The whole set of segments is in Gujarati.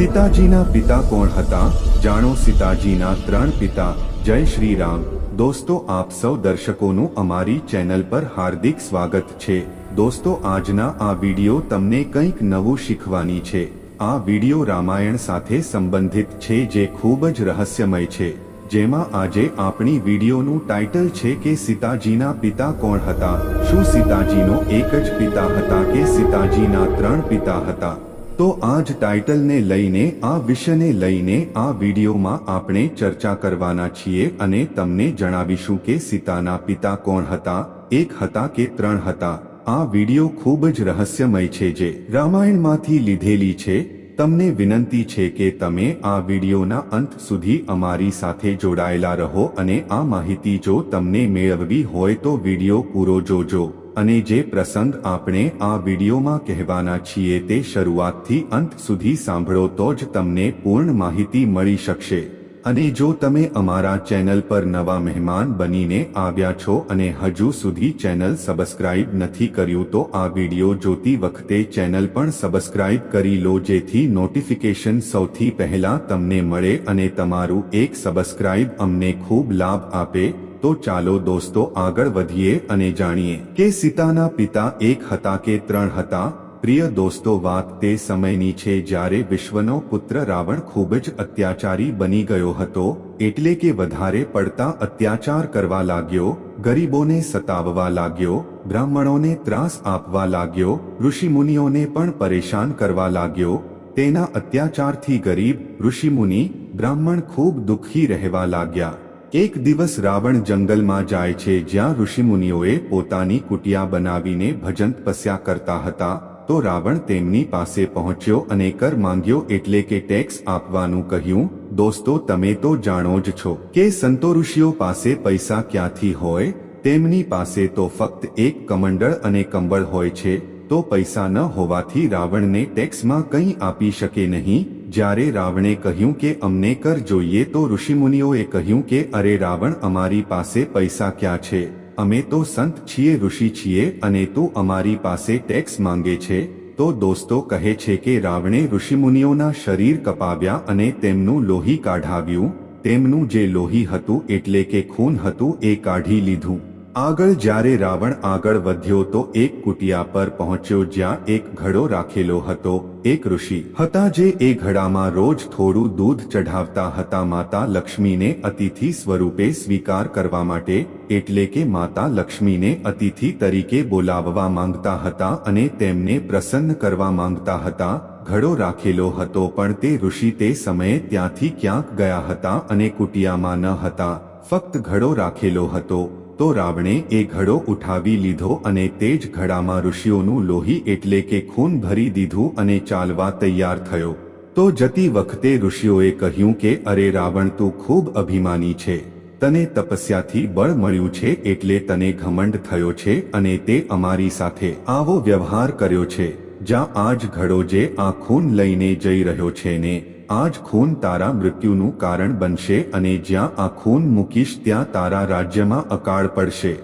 સીતાજીના પિતા કોણ હતા? જાણો સીતાજીના ત્રણ પિતા. જય શ્રી રામ દોસ્તો, આપ સૌ દર્શકોનું અમારી ચેનલ પર હાર્દિક સ્વાગત છે. દોસ્તો, આજના આ વિડિયો તમને કંઈક નવું શીખવાની છે. આ વિડિયો રામાયણ સાથે સંબંધિત છે જે ખૂબ જ રહસ્યમય છે. જેમાં આજે આપણી વિડીયોનું ટાઇટલ છે કે સીતાજીના પિતા કોણ હતા? શું સીતાજીનો એક જ પિતા હતા કે સીતાજીના ત્રણ પિતા હતા? તો આ જ ટાઇટલને લઈને, આ વિષયને લઈને, આ વિડીયોમાં આપણે ચર્ચા કરવાના છીએ અને તમને જણાવીશું કે સીતાના પિતા કોણ હતા, એક હતા કે ત્રણ હતા. આ વીડિયો ખૂબ જ રહસ્યમય છે જે રામાયણમાંથી લીધેલી છે. તમને વિનંતી છે કે તમે આ વિડીયોના અંત સુધી અમારી સાથે જોડાયેલા રહો અને આ માહિતી જો તમને મેળવવી હોય તો વીડિયો પૂરો જોજો. અને જે પ્રસંગ આપણે આ વિડીયોમાં કહેવાના છીએ તે શરૂઆતથી અંત સુધી સાંભળો તો જ તમને પૂર્ણ માહિતી મળી શકશે. અને જો તમે અમારા ચેનલ પર નવા મહેમાન બનીને આવ્યા છો અને હજુ સુધી ચેનલ સબસ્ક્રાઇબ નથી કર્યું તો આ વીડિયો જોતી વખતે ચેનલ પણ સબસ્ક્રાઇબ કરી લો જેથી નોટિફિકેશન સૌથી પહેલા તમને મળે અને તમારું એક સબસ્ક્રાઇબ અમને ખૂબ લાભ આપે. તો ચાલો દોસ્તો આગળ વધીએ અને જાણીએ કે સીતાના પિતા એક હતા કે ત્રણ હતા? પ્રિય દોસ્તો, વાત તે સમયની છે જ્યારે વિશ્વનો પુત્ર રાવણ ખૂબ જ અત્યાચારી બની ગયો હતો, એટલે કે વધારે પડતા અત્યાચાર કરવા લાગ્યો, ગરીબોને સતાવવા લાગ્યો, બ્રાહ્મણોને ત્રાસ આપવા લાગ્યો, ઋષિમુનિઓને પણ પરેશાન કરવા લાગ્યો, તેના અત્યાચારથી ગરીબ ઋષિમુનિ, બ્રાહ્મણ ખૂબ દુઃખી રહેવા લાગ્યા. એક દિવસ રાવણ જંગલમાં જાય છે, જ્યાં ઋષિમુનિઓએ પોતાની કુટિયા બનાવીને ભજન તપસ્યા કરતા હતા, તો રાવણ તેમની પાસે પહોંચ્યો અને કર માંગ્યો એટલે કે ટેક્સ આપવાનું કહ્યું, દોસ્તો, તમે તો જાણો જ છો કે સંતો ઋષિઓ પાસે પૈસા ક્યાંથી હોય? તેમની પાસે તો ફક્ત એક કમંડળ અને કંબળ હોય છે, તો પૈસા ન હોવાથી રાવણને ટેક્સમાં કંઈ આપી શકે નહીં? જ્યારે રાવણે કહ્યું કે અમને કર જોઈએ તો ઋષિમુનિઓએ કહ્યું કે, અરે રાવણ, અમારી પાસે પૈસા ક્યાં છે? અમે તો સંત છીએ, ઋષિ છીએ અને તું અમારી પાસે ટેક્સ માંગે છે. તો દોસ્તો કહે છે કે, રાવણે ઋષિમુનિઓના શરીર કપાવ્યા અને તેમનું લોહી કાઢાવ્યું. તેમનું જે લોહી હતું એટલે કે ખૂન હતું એ કાઢી લીધું. આગળ જ્યારે રાવણ આગળ વધ્યો તો એક કુટિયા પર પહોંચ્યો જ્યાં એક ઘડો રાખેલો હતો. એક ઋષિ હતા જે એ ઘડામાં રોજ થોડું દૂધ ચઢાવતા હતા. માતા લક્ષ્મીને અતિથિ સ્વરૂપે સ્વીકાર કરવા માટે, એટલે કે માતા લક્ષ્મીને અતિથિ તરીકે બોલાવવા માંગતા હતા અને તેમને પ્રસન્ન કરવા માંગતા હતા. ઘડો રાખેલો હતો પણ તે ઋષિ તે સમયે ત્યાંથી ક્યાંક ગયા હતા અને કુટિયામાં ન હતા. ફક્ત ઘડો રાખેલો હતો. તો રાવણે એ ઘડો ઉઠાવી લીધો અને તે જ ઘડામાં ઋષિઓનું લોહી એટલે કે ખૂન ભરી દીધું અને ચાલવા તૈયાર થયો. તો જતી વખતે ઋષિઓએ કહ્યું કે, અરે રાવણ, તું ખૂબ અભિમાની છે. તને તપસ્યાથી બળ મળ્યું છે એટલે તને ઘમંડ થયો છે અને તે અમારી સાથે આવો વ્યવહાર કર્યો છે. જ્યાં આજ ઘડો જે આ ખૂન લઈને જઈ રહ્યો છે ને. આ જ ખૂન તારા મૃત્યુનું કારણ બનશે અને જ્યાં આ ખૂન મૂકીશ ત્યાં તારા રાજ્યમાં અકાળ પડશે.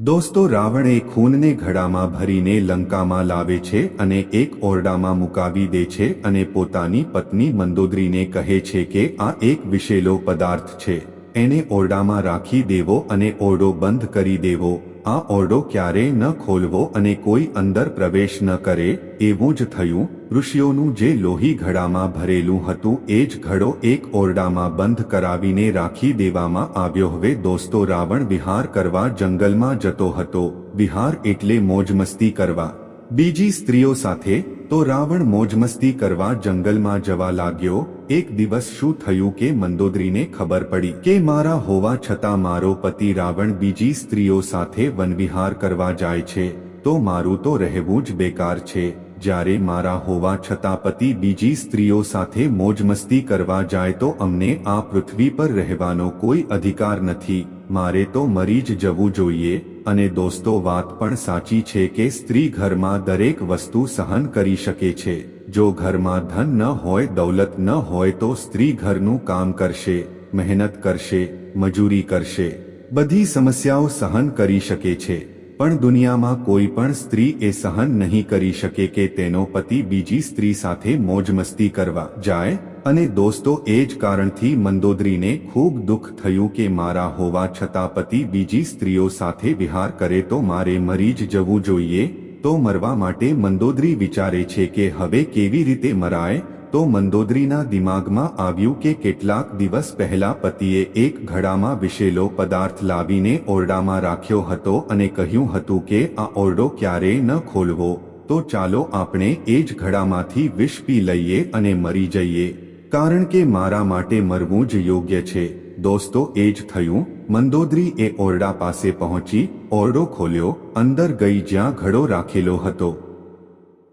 દોસ્તો, રાવણ એ ખૂનને ઘડામાં ભરીને લંકામાં લાવે છે અને એક ઓરડામાં મુકાવી દે છે અને પોતાની પત્ની મંદોદરીને કહે છે કે આ એક વિશેલો પદાર્થ છે. એને ઓરડામાં રાખી દેવો અને ઓરડો બંધ કરી દેવો. આ ઓરડો ક્યારેય ન ખોલવો અને કોઈ અંદર પ્રવેશ ન કરે, એવું જ થયું. ઋષિઓનું જે લોહી ઘડામાં ભરેલું હતું, એ જ ઘડો એક ઓરડામાં બંધ કરાવીને રાખી દેવામાં આવ્યો. હવે દોસ્તો, રાવણ વિહાર કરવા જંગલમાં જતો હતો. વિહાર એટલે મોજમસ્તી કરવા. બીજી સ્ત્રીઓ સાથે, તો રાવણ મોજમસ્તી કરવા જંગલમાં જવા લાગ્યો. એક દિવસ શું થયું કે મંદોદરીને ખબર પડી કે મારા હોવા છતાં મારો પતિ રાવણ બીજી સ્ત્રીઓ સાથે વનવિહાર કરવા જાય છે, તો મારું તો રહેવું જ બેકાર છે. જ્યારે મારા હોવા છતાં પતિ બીજી સ્ત્રીઓ સાથે મોજમસ્તી કરવા જાય તો અમને આ પૃથ્વી પર રહેવાનો કોઈ અધિકાર નથી. મારે તો મરી જ જવું જોઈએ, અને દોસ્તો, વાત પણ સાચી છે કે સ્ત્રી ઘરમાં દરેક વસ્તુ સહન કરી શકે છે. જો ઘરમાં ધન ન હોય, દૌલત ન હોય તો સ્ત્રી ઘરનું કામ કરશે, મહેનત કરશે, મજૂરી કરશે. બધી સમસ્યાઓ સહન કરી શકે છે. પણ દુનિયામાં કોઈ પણ સ્ત્રી એ સહન નહીં કરી શકે કે તેનો પતિ બીજી સ્ત્રી સાથે મોજ મસ્તી કરવા જાય. અને દોસ્તો, એ જ કારણથી મંદોદરીને ખૂબ દુઃખ થયું કે મારા હોવા છતાં પતિ બીજી સ્ત્રીઓ સાથે વિહાર કરે તો મારે મરી જ જવું જોઈએ. તો મરવા માટે મંદોદરી વિચારે છે કે હવે કેવી રીતે મરાય? તો મંદોદરીના દિમાગમાં આવ્યું કે કેટલાક દિવસ પહેલા પતિએ એક ઘડામાં વિશેલો પદાર્થ લાવીને ઓરડામાં રાખ્યો હતો અને કહ્યું હતું કે આ ઓરડો ક્યારેય ન ખોલવો. તો ચાલો આપણે એ જ ઘડામાંથી વિષ પી લઈએ અને મરી જઈએ. કારણ કે મારા માટે મરવું જ યોગ્ય છે. દોસ્તો, એ જ થયું. મંદોદરી એ ઓરડા પાસે પહોંચી ઓરડો ખોલ્યો, અંદર ગઈ જ્યાં ઘડો રાખેલો હતો.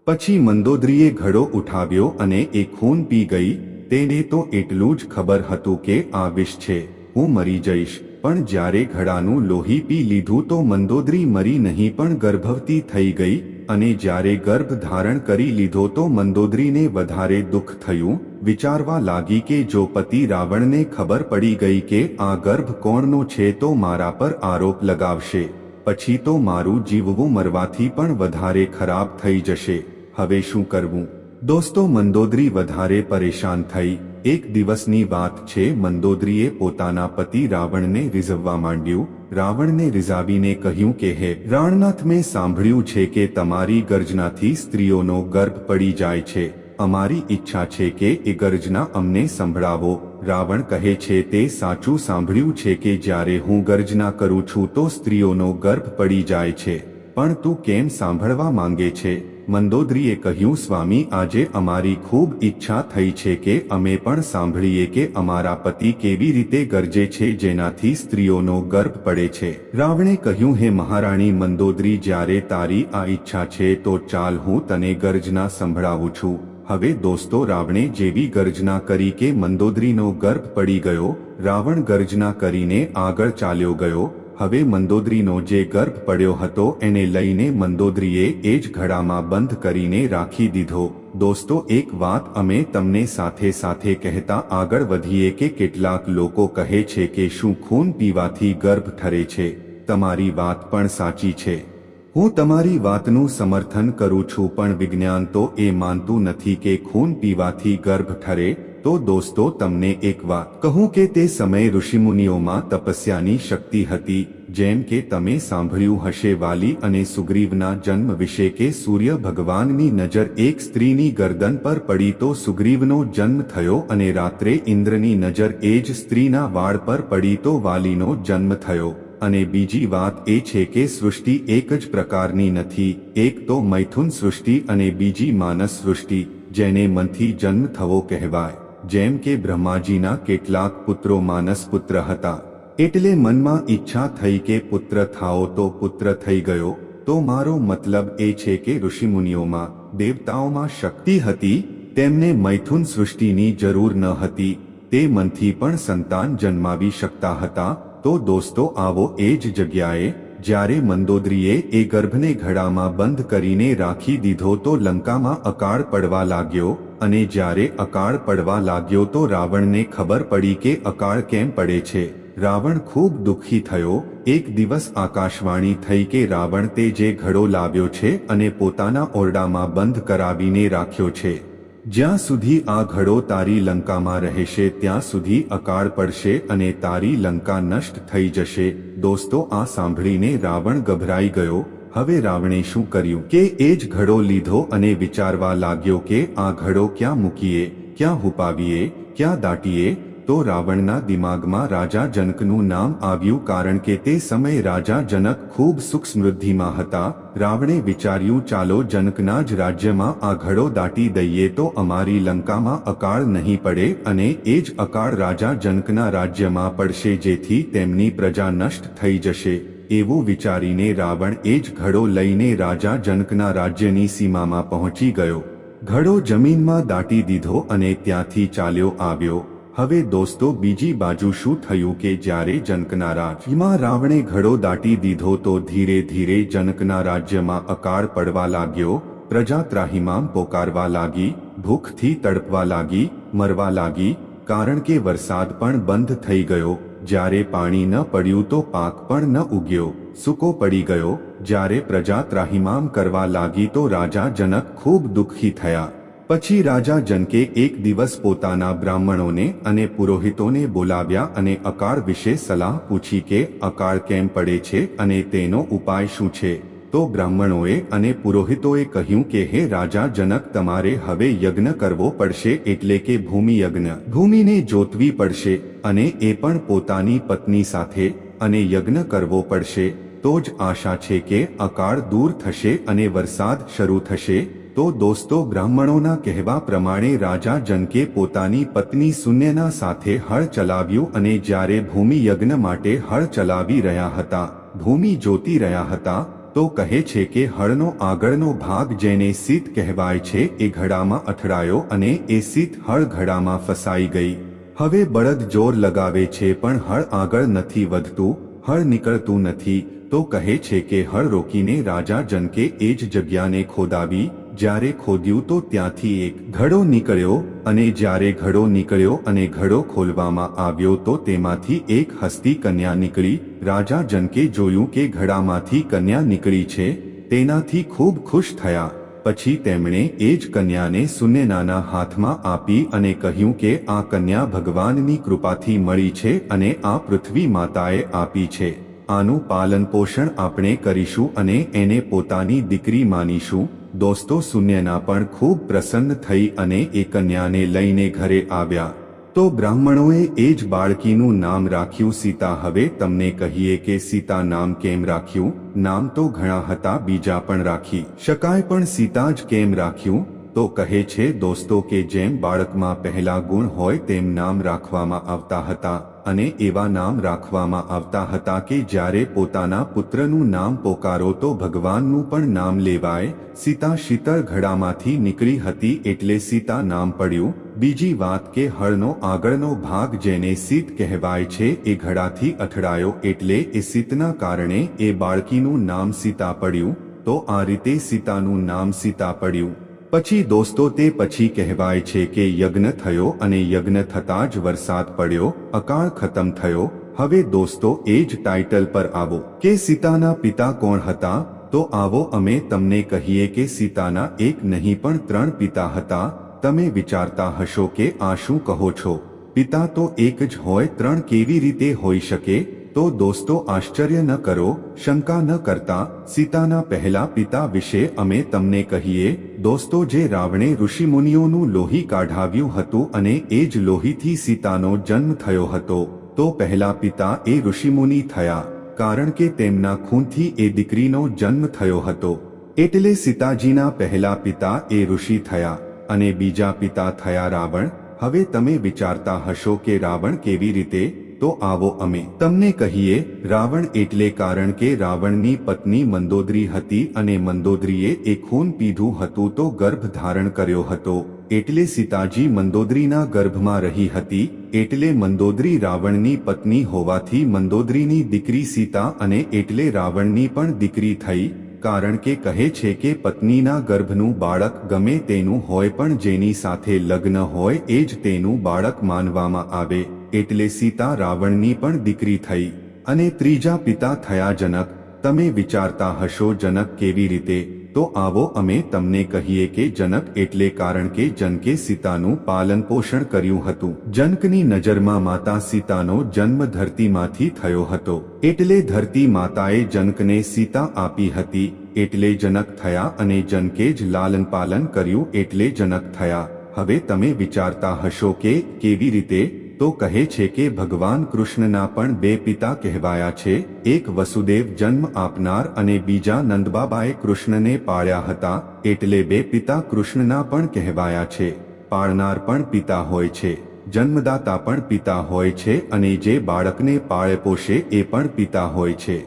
પછી મંદોદરીએ ઘડો ઉઠાવ્યો અને એ ખૂન પી ગઈ, તેને તો એટલું જ ખબર હતું કે આ વિષ છે, હું મરી જઈશ, પણ જ્યારે ઘડાનું લોહી પી લીધું તો મંદોદરી મરી નહીં પણ ગર્ભવતી થઈ ગઈ અને જ્યારે ગર્ભ ધારણ કરી લીધો તો મંદોદરીને વધારે દુઃખ થયું. વિચારવા લાગી કે જો પતિ રાવણને ખબર પડી ગઈ કે આ ગર્ભ કોણનો છે તો મારા પર આરોપ લગાવશે. પછી તો મારું જીવવું મરવાથી પણ વધારે ખરાબ થઈ જશે. હવે શું કરવું? દોસ્તો, મંદોદરી વધારે પરેશાન થઈ. એક દિવસની વાત છે, મંદોદરીએ પોતાના પતિ રાવણને રીઝવવા માંડ્યું. રાવણને રીઝાવીને કહ્યું કે, હે રાણનાથ, મેં સાંભળ્યું છે કે તમારી ગર્જનાથી સ્ત્રીઓનો ગર્ભ પડી જાય છે. અમારી ઈચ્છા છે કે એ ગર્જના અમને સંભળાવો. રાવણ કહે છે, તે સાચું સાંભળ્યું છે કે જ્યારે હું ગર્જના કરું છું તો સ્ત્રીઓનો ગર્ભ પડી જાય છે. પણ તું કેમ સાંભળવા માંગે છે? મંદોદરીએ કહ્યું, સ્વામી, આજે અમારી ખૂબ ઈચ્છા થઈ છે કે અમે પણ સાંભળીએ કે અમારા પતિ કેવી રીતે ગરજે છે, જેનાથી સ્ત્રીઓનો ગર્ભ પડે છે. રાવણે કહ્યું, હે મહારાણી મંદોદરી, જ્યારે તારી આ ઈચ્છા છે, તો ચાલ હું તને ગર્જના સંભળાવું છું. હવે દોસ્તો, રાવણે જેવી ગર્જના કરી કે મંદોદરીનો ગર્ભ પડી ગયો, રાવણ ગર્જના કરીને આગળ ચાલ્યો ગયો હવે મંદોદરીનો જે ગર્ભ પડ્યો હતો એને લઈને મંદોદરીએ એ જ ઘડામાં બંધ કરીને રાખી દીધો. દોસ્તો, એક વાત અમે તમને સાથે સાથે કહેતા આગળ વધીએ કે કેટલાક લોકો કહે છે કે શું ખૂન પીવાથી ગર્ભ ઠરે છે. તમારી વાત પણ સાચી છે. હું તમારી વાતનું સમર્થન કરું છું પણ વિજ્ઞાન તો એ માનતું નથી કે ખૂન પીવાથી ગર્ભ ઠરે તો દોસ્તો, તમને એક વાત કહું કે તે સમયે ઋષિમુનિઓમાં તપસ્યાની શક્તિ હતી, જેમ કે તમે સાંભળ્યું હશે વાલી અને સુગ્રીવના જન્મ વિશે કે સૂર્ય ભગવાનની નજર એક સ્ત્રીની ગરદન પર પડી તો સુગ્રીવનો જન્મ થયો અને રાત્રે ઇન્દ્રની નજર એ જ સ્ત્રીના વાળ પર પડી તો વાલીનો જન્મ થયો. અને બીજી વાત એ છે કે સૃષ્ટિ એક જ પ્રકારની નથી, એક તો મૈથુન સૃષ્ટિ અને બીજી માનસ સૃષ્ટિ, જેને મનથી જન્મ થવો કહેવાય. જેમ કે બ્રહ્માજીના કેટલાક પુત્રો માનસ પુત્ર હતા. એટલે મનમાં ઈચ્છા થઈ કે પુત્ર થાઓ તો પુત્ર થઈ ગયો, તો મારો મતલબ એ છે કે ઋષિમુનિઓમાં દેવતાઓમાં શક્તિ હતી, તેમને મૈથુન સૃષ્ટિની જરૂર ન હતી, તે મનથી પણ સંતાન જન્માવી શકતા હતા, તો દોસ્તો આવો એ જ જગ્યાએ, જ્યારે મંદોદરીએ એ ગર્ભને ઘડામાં બંધ કરીને રાખી દીધો તો લંકામાં અકાળ પડવા લાગ્યો અને જ્યારે અકાળ પડવા લાગ્યો તો રાવણને ખબર પડી કે અકાળ કેમ પડે છે. રાવણ ખૂબ દુઃખી થયો. એક દિવસ આકાશવાણી થઈ કે રાવણ તે જે ઘડો લાવ્યો છે અને પોતાના ઓરડામાં બંધ કરાવીને રાખ્યો છે. જ્યાં સુધી આ ઘડો તારી લંકામાં રહેશે ત્યાં સુધી અકાળ પડશે અને તારી લંકા નષ્ટ થઈ જશે. દોસ્તો, આ સાંભળીને રાવણ ગભરાઈ ગયો. હવે રાવણે શું કર્યું કે એ જ ઘડો લીધો અને વિચારવા લાગ્યો કે આ ઘડો ક્યાં મૂકીએ, ક્યાં હુપાવીએ, ક્યાં દાટીએ, તો રાવણના દિમાગમાં રાજા જનકનું નામ આવ્યું કારણ કે તે સમયે રાજા જનક ખૂબ સુખ સમૃદ્ધિમાં હતા. રાવણે વિચાર્યું, ચાલો જનકના જ રાજ્યમાં આ ઘડો દાટી દઈએ તો અમારી લંકામાં અકાળ નહીં પડે અને એ જ અકાળ રાજા જનકના રાજ્યમાં પડશે જેથી તેમની પ્રજા નષ્ટ થઈ જશે. એવું વિચારીને રાવણ એ જ ઘડો લઈને રાજા જનકના રાજ્યની સીમામાં પહોંચી ગયો. ઘડો જમીનમાં દાટી દીધો અને ત્યાંથી ચાલ્યો આવ્યો. હવે દોસ્તો, બીજી બાજુ શું થયું કે જ્યારે જનકના રાજ્યમાં રાવણે ઘડો દાટી દીધો તો ધીરે ધીરે જનકના રાજ્યમાં અકાળ પડવા લાગ્યો પ્રજા ત્રાહિમામ પોકારવા લાગી, ભૂખથી તડપવા લાગી, મરવા લાગી, કારણ કે વરસાદ પણ બંધ થઈ ગયો. જ્યારે પાણી ન પડ્યું તો પાક પણ ન ઉગ્યો. સૂકો પડી ગયો. જ્યારે પ્રજા ત્રાહિમામ કરવા લાગી તો રાજા જનક ખૂબ દુઃખી થયા. પછી રાજા જનકે એક દિવસ પોતાના બ્રાહ્મણોને અને પુરોહિતોને બોલાવ્યા અને અકાળ વિશે સલાહ પૂછી કે અકાળ કેમ પડે છે અને તેનો ઉપાય શું છે? તો બ્રાહ્મણોએ અને પુરોહિતોએ કહ્યું કે, હે રાજા, જનક, તમારે હવે યજ્ઞ કરવો પડશે એટલે કે ભૂમિ યજ્ઞ ભૂમિને જોતવી પડશે અને એ પણ પોતાની પત્ની સાથે અને યજ્ઞ કરવો પડશે. તો જ આશા છે કે અકાળ દૂર થશે અને વરસાદ શરૂ થશે. તો દોસ્તો, બ્રાહ્મણોના કહેવા પ્રમાણે રાજા જનકે પોતાની પત્ની શૂન્યના સાથે હળ ચલાવ્યું અને જ્યારે ભૂમિ યજ્ઞ માટે હળ ચલાવી રહ્યા હતા, ભૂમિ જોતી રહ્યા હતા તો કહે છે કે હળનો આગળનો ભાગ જેને સીત કહેવાય છે, એ ઘડામાં અથડાયો અને એ સીત હળ ઘડામાં ફસાઈ ગઈ. હવે બળદ જોર લગાવે છે, પણ હળ આગળ નથી વધતું, હળ નીકળતું નથી. તો કહે છે કે હળ રોકીને રાજા જનકે એ જ જગ્યાને ખોદાવી જ્યારે ખોદ્યું તો ત્યાંથી એક ઘડો નીકળ્યો અને જ્યારે ઘડો નીકળ્યો અને ઘડો ખોલવામાં આવ્યો તો તેમાંથી એક હસ્તી કન્યા નીકળી. રાજા જનકે જોયું કે ઘડામાંથી કન્યા નીકળી છે, તેનાથી ખૂબ ખુશ થયા. પછી તેમણે એ જ કન્યાને સુનેનાના હાથમાં આપી અને કહ્યું કે આ કન્યા ભગવાનની કૃપાથી મળી છે અને આ પૃથ્વી માતાએ આપી છે. આનું પાલન પોષણ આપણે કરીશું અને એને પોતાની દીકરી માનીશું. દોસ્તો, શૂન્યના પણ ખૂબ પ્રસન્ન થઈ અને એ કન્યાને લઈને ઘરે આવ્યા. તો બ્રાહ્મણોએ એ જ બાળકીનું નામ રાખ્યું, સીતા, હવે તમને કહીએ કે સીતા નામ કેમ રાખ્યું? નામ તો ઘણા હતા, બીજા પણ રાખી શકાય પણ સીતા જ કેમ રાખ્યું? તો કહે છે, દોસ્તો કે જેમ બાળકમાં પહેલા ગુણ હોય તેમ નામ રાખવામાં આવતા હતા અને એવા નામ રાખવામાં આવતા હતા કે જ્યારે પોતાના પુત્રનું નામ પોકારો તો ભગવાનનું પણ નામ લેવાય. સીતા શીતળ ઘડામાંથી નીકળી હતી એટલે સીતા નામ પડ્યું. બીજી વાત કે હળનો આગળનો ભાગ જેને સીત કહેવાય છે, એ ઘડાથી અથડાયો એટલે એ સીતના કારણે એ બાળકીનું નામ સીતા પડ્યું. તો આ રીતે સીતાનું નામ સીતા પડ્યું. પછી દોસ્તો તે પછી કહેવાય છે કે યજ્ઞ થયો અને યજ્ઞ થતાં જ વરસાદ પડ્યો, અકાળ ખતમ થયો. હવે દોસ્તો એ જ ટાઇટલ પર આવો. કે સીતાના પિતા કોણ હતા? તો આવો અમે તમને કહીએ કે સીતાના એક નહીં પણ ત્રણ પિતા હતા. તમે વિચારતા હશો કે આ શું કહો છો? પિતા તો એક જ હોય, ત્રણ કેવી રીતે હોઈ શકે? તો દોસ્તો આશ્ચર્ય ન કરો, શંકા ન કરતા, સીતાના પહેલા પિતા વિશે અમે તમને કહીએ, દોસ્તો જે રાવણે ઋષિમુનિઓનું લોહી કાઢાવ્યું હતું અને એ જ લોહીથી સીતાનો જન્મ થયો હતો, તો પહેલા પિતા એ ઋષિમુનિ થયા, કારણ કે તેમના ખૂનથી એ દીકરીનો જન્મ થયો હતો. એટલે સીતાજીના પહેલા પિતા એ ઋષિ થયા, અને બીજા પિતા થયા રાવણ, હવે તમે વિચારતા હશો કે રાવણ કેવી રીતે તો આવો અમે તમને કહીએ, રાવણ એટલે કારણ કે રાવણની પત્ની મંદોદરી હતી અને મંદોદરીએ એ ખૂન પીધું હતું તો ગર્ભ ધારણ કર્યો હતો. એટલે સીતાજી મંદોદરીના ગર્ભમાં રહી હતી, એટલે મંદોદરી રાવણની પત્ની હોવાથી મંદોદરીની દીકરી સીતા અને એટલે રાવણની પણ દીકરી થઈ, કારણ કે કહે છે કે પત્નીના ગર્ભનું બાળક ગમે તેનું હોય પણ જેની સાથે લગ્ન હોય એ જ તેનું બાળક માનવામાં આવે. એટલે સીતા રાવણની પણ દીકરી થઈ અને ત્રીજા પિતા થયા જનક. તમે વિચારતા હશો જનક કેવી રીતે? તો આવો અમે તમને કહીએ કે જનક એટલે કારણ કે જનકે સીતાનું પાલન પોષણ કર્યું હતું. જનકની નજરમાં માતા સીતાનો જન્મ ધરતીમાંથી થયો હતો. એટલે ધરતી માતાએ જનકને સીતા આપી હતી. એટલે જનક થયા અને જનકે જ લાલન પાલન કર્યું. એટલે જનક થયા. હવે તમે વિચારતા હશો કે કેવી રીતે? તો કહે છે કે ભગવાન કૃષ્ણના પણ બે પિતા કહેવાયા છે. એક વસુદેવ જન્મ આપનાર અને બીજા નંદબાબાએ કૃષ્ણને પાળ્યા હતા, એટલે બે પિતા કૃષ્ણના પણ કહેવાયા છે. પાળનાર પણ પિતા હોય છે. જન્મદાતા પણ પિતા હોય છે અને જે બાળકને પાળે પોષે એ પણ પિતા હોય છે.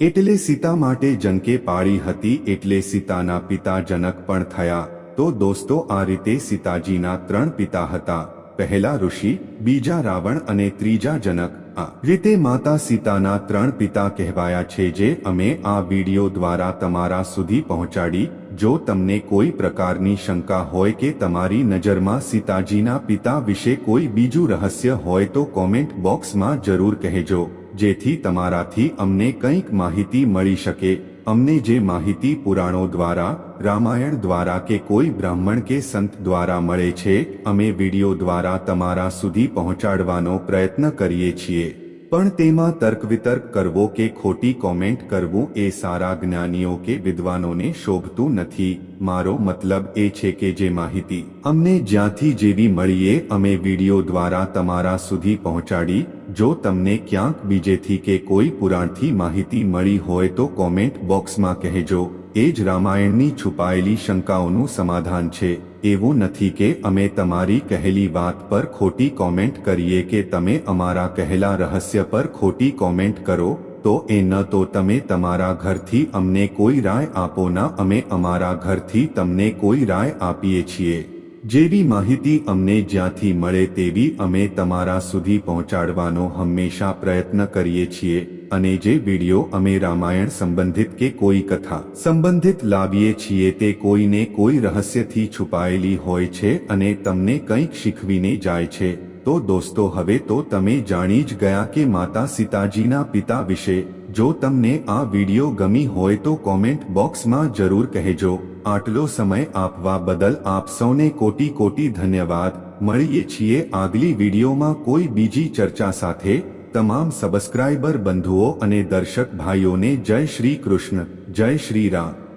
એટલે સીતા માટે જનકે પાળી હતી, એટલે સીતાના પિતા જનક પણ થયા. તો દોસ્તો, આ રીતે સીતાજીના ત્રણ પિતા હતા. પહેલા ઋષિ, બીજા રાવણ અને ત્રીજા જનક. આ રીતે માતા સીતાના ત્રણ પિતા કહેવાયા છે જે અમે આ વીડિયો દ્વારા તમારા સુધી પહોંચાડી, જો તમને કોઈ પ્રકારની શંકા હોય કે તમારી નજરમાં સીતાજીના પિતા વિશે કોઈ બીજું રહસ્ય હોય તો કોમેન્ટ બોક્સમાં જરૂર કહેજો, જેથી તમારાથી અમને કંઈક માહિતી મળી શકે. અમને જે માહિતી પુરાણો દ્વારા, રામાયણ દ્વારા કે કોઈ બ્રાહ્મણ કે સંત દ્વારા મળે છે, અમે વીડિયો દ્વારા તમારા સુધી પહોંચાડવાનો પ્રયત્ન કરીએ છીએ. પણ તેમાં તર્ક વિતર્ક કરવો કે ખોટી કોમેન્ટ કરવું એ સારા જ્ઞાનીઓ કે વિદ્વાનોને શોભતું નથી. મારો મતલબ એ છે કે જે માહિતી અમને જ્યાંથી જેવી મળીએ, અમે વીડિયો દ્વારા તમારા સુધી પહોંચાડી જો તમને ક્યાંક બીજેથી કે કોઈ પુરાણથી માહિતી મળી હોય તો કોમેન્ટ બોક્સમાં કહેજો. એ જ રામાયણની છુપાયેલી શંકાઓનું સમાધાન છે. એવું નથી કે અમે તમારી કહેલી વાત પર ખોટી કોમેન્ટ કરીએ કે તમે અમારા કહેલા રહસ્ય પર ખોટી કોમેન્ટ કરો, તો એ ન તો તમે તમારા ઘરથી અમને કોઈ રાય આપો ના, અમે અમારા ઘરથી તમને કોઈ રાય આપીએ છીએ. જેવી માહિતી અમને જ્યાંથી મળે તેવી અમે તમારા સુધી પહોંચાડવાનો હંમેશા પ્રયત્ન કરીએ છીએ અને જે વીડિયો અમે રામાયણ સંબંધિત કે કોઈ કથા સંબંધિત લાવીએ છીએ તે કોઈને કોઈ રહસ્યથી છુપાયેલી હોય છે અને તમને કંઈક શીખવીને જાય છે. તો દોસ્તો, હવે તો તમે જાણી જ ગયા કે માતા સીતાજીના પિતા વિશે જો તમને આ વિડિયો ગમી હોય તો કોમેન્ટ બોક્સમાં જરૂર કહેજો. આટલો સમય આપવા બદલ આપ સૌને કોટી કોટી ધન્યવાદ. મળીએ છીએ આગલી વિડિયોમાં કોઈ બીજી ચર્ચા સાથે. તમામ સબસ્ક્રાઇબર બંધુઓ અને દર્શક ભાઈઓને જય શ્રી કૃષ્ણ. જય શ્રી રામ.